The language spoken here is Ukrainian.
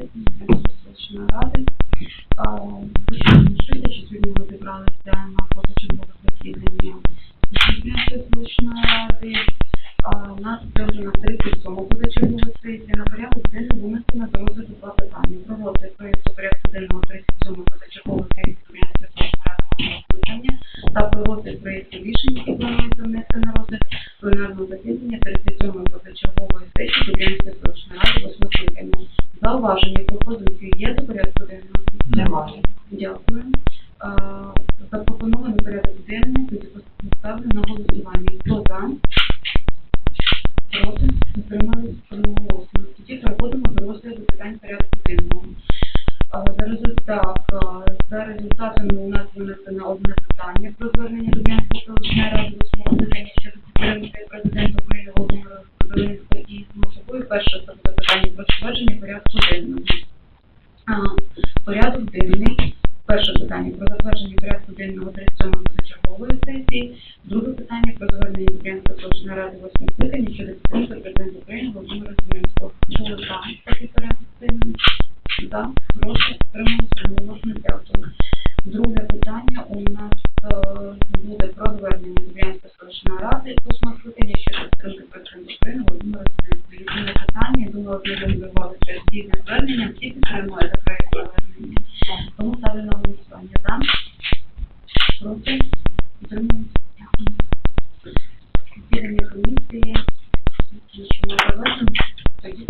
сесії селищної ради. Швидше, сьогодні ми зібралися на позачергове засідання селищної ради. Нас на 37 позачергова сесія. На порядок денний винесено до розгляду два питання. Про розгляд проєкту порядку денного 37 позачергової сесії селищної ради скликання та про розгляд проєкту рішень, які планується внести на розгляд пленарного засідання 37 позачергової сесії Дубянської селищної ради 8 скликання. Зауваження пропозиції є до порядку денного? Немає. Дякую. Запропонований порядок денний тоді поставлю на голосування. Хто за? Проти? Утримались одноголосно. Тоді переходимо до розгляду питань порядку денного. За результат, за результатами у нас винесено одне питання про звернення Дубянської селищної ради восьмого скликання щодо підтримки президента України Володимира Зеленського перше це питання про затвердження порядку денного. Порядок денний. Перше питання про затвердження порядку денного 37 позачергової сесії. Друге питання про звернення Української Солочної Ради 8 скликання щодо підтримки президента України Володимира Зеленського. Чули за такий порядок денний? За. Прошу. Трималися. Голосно. Дякую. Друге питання у нас е, буде про звернення Української Солочної Ради 8 скликання щодо підтримки президента України Володимира Зеленського було зорганізували через спільне звернення, всі підтримують за проєкт повернення. Тому ставлю на голосування. За? Проти? Утримуються?